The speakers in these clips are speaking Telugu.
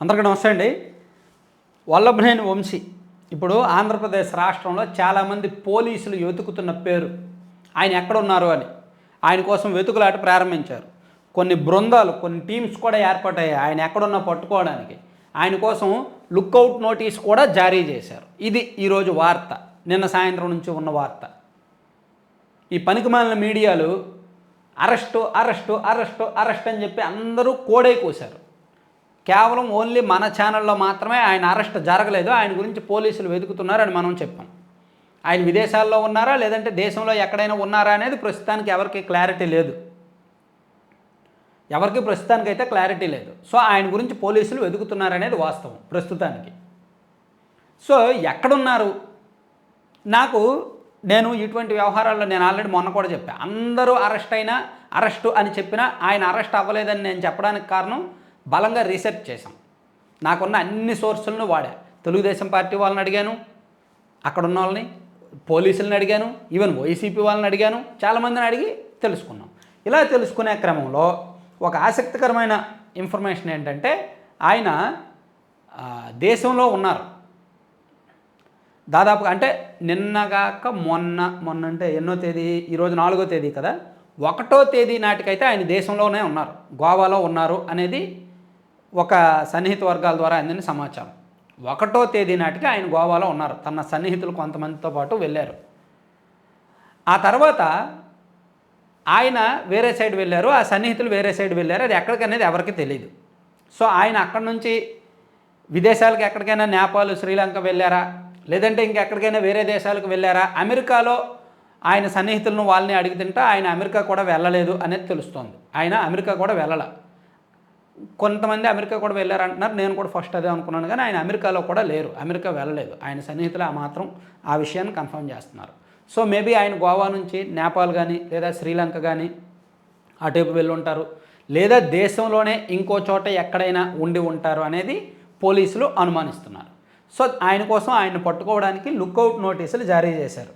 అందరికీ నమస్తే అండి. వల్లభనేని వంశీ. ఇప్పుడు ఆంధ్రప్రదేశ్ రాష్ట్రంలో చాలామంది పోలీసులు వెతుకుతున్న పేరు. ఆయన ఎక్కడున్నారు అని. ఆయన కోసం వెతుకులాట ప్రారంభించారు. కొన్ని బృందాలు కొన్ని టీమ్స్ కూడా ఏర్పాటయ్యాయి. ఆయన ఎక్కడున్నా పట్టుకోవడానికి. ఆయన కోసం లుక్అవుట్ నోటీస్ కూడా జారీ చేశారు. ఇది ఈరోజు వార్త. నిన్న సాయంత్రం నుంచి ఉన్న వార్త. ఈ పనికిమాలిన మీడియాలు అరెస్టు అరెస్టు అరెస్టు అరెస్ట్ అని చెప్పి అందరూ కోడై కోశారు. కేవలం ఓన్లీ మన ఛానల్లో మాత్రమే ఆయన అరెస్ట్ జరగలేదు. ఆయన గురించి పోలీసులు వెతుకుతున్నారని మనం చెప్పాం. ఆయన విదేశాల్లో ఉన్నారా? లేదంటే దేశంలో ఎక్కడైనా ఉన్నారా అనేది ప్రస్తుతానికి ఎవరికి క్లారిటీ లేదు. ఎవరికి ప్రస్తుతానికి అయితే క్లారిటీ లేదు. సో ఆయన గురించి పోలీసులు వెతుకుతున్నారనేది వాస్తవం ప్రస్తుతానికి. సో ఎక్కడున్నారు? నాకు నేను ఇటువంటి వ్యవహారాల్లో నేను ఆల్రెడీ మొన్న కూడా చెప్పాను అందరూ అరెస్ట్ అయినా అరెస్టు అని చెప్పినా ఆయన అరెస్ట్ అవ్వలేదని నేను చెప్పడానికి కారణం బలంగా రీసెర్చ్ చేశాం. నాకున్న అన్ని సోర్సులను వాడా. తెలుగుదేశం పార్టీ వాళ్ళని అడిగాను అక్కడ ఉన్న వాళ్ళని పోలీసులను అడిగాను ఈవెన్ వైసీపీ వాళ్ళని అడిగాను చాలామందిని అడిగి తెలుసుకున్నాం. ఇలా తెలుసుకునే క్రమంలో ఒక ఆసక్తికరమైన ఇన్ఫర్మేషన్ ఏంటంటే ఆయన దేశంలో ఉన్నారు. దాదాపుగా అంటే నిన్నగాక మొన్న మొన్న అంటే ఎన్నో తేదీ ఈరోజు నాలుగో తేదీ కదా ఒకటో తేదీ నాటికైతే ఆయన దేశంలోనే ఉన్నారు. గోవాలో ఉన్నారు అనేది ఒక సన్నిహిత వర్గాల ద్వారా అందిన సమాచారం. ఒకటో తేదీ నాటికి ఆయన గోవాలో ఉన్నారు. తన సన్నిహితులు కొంతమందితో పాటు వెళ్ళారు. ఆ తర్వాత ఆయన వేరే సైడ్ వెళ్ళారు. ఆ సన్నిహితులు వేరే సైడ్ వెళ్ళారు. అది ఎక్కడికనేది ఎవరికి తెలియదు సో ఆయన అక్కడి నుంచి విదేశాలకు ఎక్కడికైనా నేపాల్ శ్రీలంక వెళ్ళారా? లేదంటే ఇంకెక్కడికైనా వేరే దేశాలకు వెళ్ళారా? అమెరికాలో ఆయన సన్నిహితులను వాళ్ళని అడిగితుంటే ఆయన అమెరికా కూడా వెళ్ళలేదు అనేది తెలుస్తోంది. ఆయన అమెరికా కూడా వెళ్ళాల. కొంతమంది అమెరికా కూడా వెళ్ళారంటున్నారు. నేను కూడా ఫస్ట్ అదే అనుకున్నాను కానీ ఆయన అమెరికాలో కూడా లేరు. అమెరికా వెళ్ళలేదు. ఆయన సన్నిహితులు ఆ మాత్రం ఆ విషయాన్ని కన్ఫర్మ్ చేస్తున్నారు. సో మేబీ ఆయన గోవా నుంచి నేపాల్ కానీ లేదా శ్రీలంక కానీ అటువైపు వెళ్ళి ఉంటారు లేదా దేశంలోనే ఇంకో చోట ఎక్కడైనా ఉండి ఉంటారు అనేది పోలీసులు అనుమానిస్తున్నారు. సో ఆయన కోసం ఆయన పట్టుకోవడానికి లుక్అవుట్ నోటీసులు జారీ చేశారు.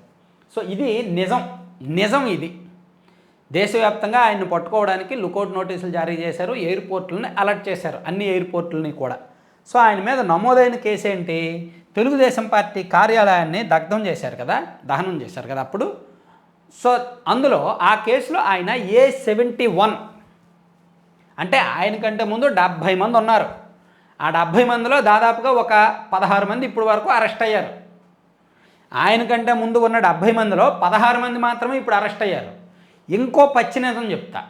సో ఇది నిజం. నిజం ఇది. దేశవ్యాప్తంగా ఆయన్ని పట్టుకోవడానికి లుకౌట్ నోటీసులు జారీ చేశారు ఎయిర్పోర్ట్లని అలర్ట్ చేశారు అన్ని ఎయిర్పోర్ట్లని కూడా. సో ఆయన మీద నమోదైన కేసు ఏంటి? తెలుగుదేశం పార్టీ కార్యాలయాన్ని దగ్ధం చేశారు కదా దహనం చేశారు కదా అప్పుడు. సో అందులో ఆ కేసులో ఆయన ఏ సెవెంటీ వన్ అంటే ఆయన కంటే ముందు డెబ్భై మంది ఉన్నారు. ఆ డెబ్భై మందిలో దాదాపుగా ఒక పదహారు మంది ఇప్పుడు వరకు అరెస్ట్ అయ్యారు. ఆయన కంటే ముందు ఉన్న డెబ్భై మందిలో పదహారు మంది మాత్రమే ఇప్పుడు అరెస్ట్ అయ్యారు. ఇంకో పచ్చినేతం చెప్తా.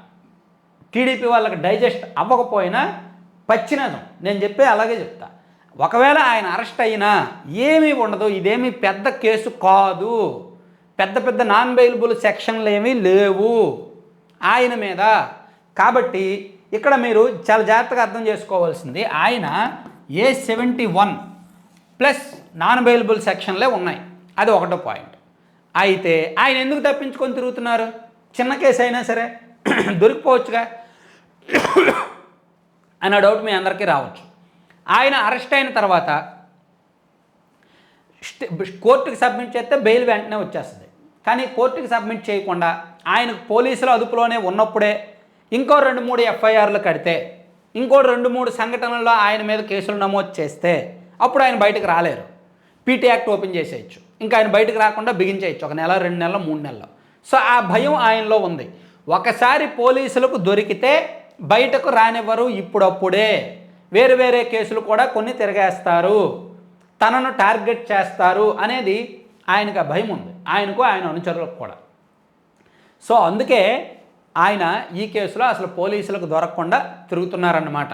టీడీపీ వాళ్ళకి డైజెస్ట్ అవ్వకపోయినా పచ్చినేతం నేను చెప్పే అలాగే చెప్తా. ఒకవేళ ఆయన అరెస్ట్ అయినా ఏమీ ఉండదు ఇదేమీ పెద్ద కేసు కాదు. పెద్ద పెద్ద నాన్ బెయిలబుల్ సెక్షన్లు ఏమీ లేవు ఆయన మీద. కాబట్టి ఇక్కడ మీరు చాలా జాగ్రత్తగా అర్థం చేసుకోవాల్సింది ఆయన A seventy one plus non available సెక్షన్లే ఉన్నాయి. అది ఒకటో పాయింట్. అయితే ఆయన ఎందుకు తప్పించుకొని తిరుగుతున్నారు? చిన్న కేసు అయినా సరే దొరికిపోవచ్చుగా అన్న డౌట్ మీ అందరికీ రావచ్చు. ఆయన అరెస్ట్ అయిన తర్వాత కోర్టుకి సబ్మిట్ చేస్తే బెయిల్ వెంటనే వచ్చేస్తుంది. కానీ కోర్టుకి సబ్మిట్ చేయకుండా ఆయనకు పోలీసుల అదుపులోనే ఉన్నప్పుడే ఇంకో రెండు మూడు ఎఫ్ఐఆర్లు కడితే ఇంకో రెండు మూడు సంఘటనల్లో ఆయన మీద కేసులు నమోదు చేస్తే అప్పుడు ఆయన బయటకు రాలేరు. పీటీ యాక్ట్ ఓపెన్ చేసేయచ్చు. ఇంకా ఆయన బయటకు రాకుండా బిగించేయచ్చు ఒక నెల రెండు నెలలు మూడు నెలలు. సో ఆ భయం ఆయనలో ఉంది. ఒకసారి పోలీసులకు దొరికితే బయటకు రానివ్వరు ఇప్పుడప్పుడే. వేరు వేరే కేసులు కూడా కొన్ని తిరగేస్తారు. తనను టార్గెట్ చేస్తారు అనేది ఆయనకు ఆ భయం ఉంది. ఆయనకు ఆయన అనుచరులకు కూడా. సో అందుకే ఆయన ఈ కేసులో అసలు పోలీసులకు దొరకకుండా తిరుగుతున్నారన్నమాట.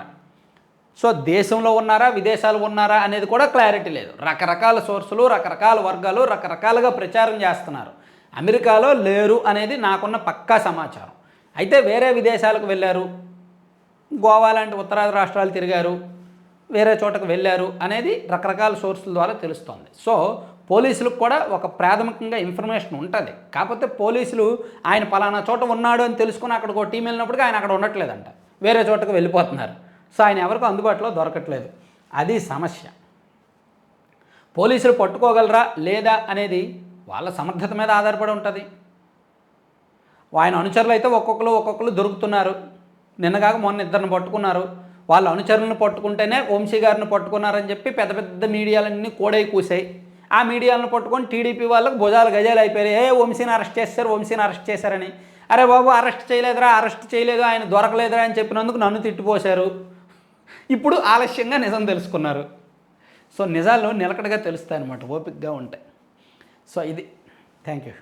సో దేశంలో ఉన్నారా విదేశాలు ఉన్నారా అనేది కూడా క్లారిటీ లేదు. రకరకాల సోర్సులు రకరకాల వర్గాలు రకరకాలుగా ప్రచారం చేస్తున్నారు. అమెరికాలో లేరు అనేది నాకున్న పక్కా సమాచారం. అయితే వేరే విదేశాలకు వెళ్ళారు. గోవా లాంటి ఉత్తరాది రాష్ట్రాలు తిరిగారు. వేరే చోటకు వెళ్ళారు అనేది రకరకాల సోర్సుల ద్వారా తెలుస్తోంది. సో పోలీసులకు కూడా ఒక ప్రాథమికంగా ఇన్ఫర్మేషన్ ఉంటుంది. కాకపోతే పోలీసులు ఆయన పలానా చోట ఉన్నాడు అని తెలుసుకుని అక్కడికి ఒక టీం వెళ్ళినప్పటికీ ఆయన అక్కడ ఉండట్లేదంట. వేరే చోటకు వెళ్ళిపోతున్నారు. సో ఆయన ఎవరికి అందుబాటులో దొరకట్లేదు. అది సమస్య. పోలీసులు పట్టుకోగలరా లేదా అనేది వాళ్ళ సమర్థత మీద ఆధారపడి ఉంటుంది. ఆయన అనుచరులు అయితే ఒక్కొక్కరు ఒక్కొక్కరు దొరుకుతున్నారు. నిన్నగాక మొన్న ఇద్దరిని పట్టుకున్నారు. వాళ్ళ అనుచరులను పట్టుకుంటేనే వంశీ గారిని పట్టుకున్నారని చెప్పి పెద్ద పెద్ద మీడియాలన్నీ కోడై కూసాయి. ఆ మీడియాలను పట్టుకొని టీడీపీ వాళ్ళకు భుజాలు గజాలు అయిపోయాయి. ఏ వంశీని అరెస్ట్ చేశారు వంశీని అరెస్ట్ చేశారని. అరే బాబు అరెస్ట్ చేయలేదురా అరెస్ట్ చేయలేదు ఆయన దొరకలేదురా అని చెప్పినందుకు నన్ను తిట్టిపోశారు. ఇప్పుడు ఆలస్యంగా నిజం తెలుసుకున్నారు. సో నిజాలు నిలకడగా తెలుస్తాయి అనమాట ఓపికగా ఉంటాయి. సో ఇది థ్యాంక్ యూ.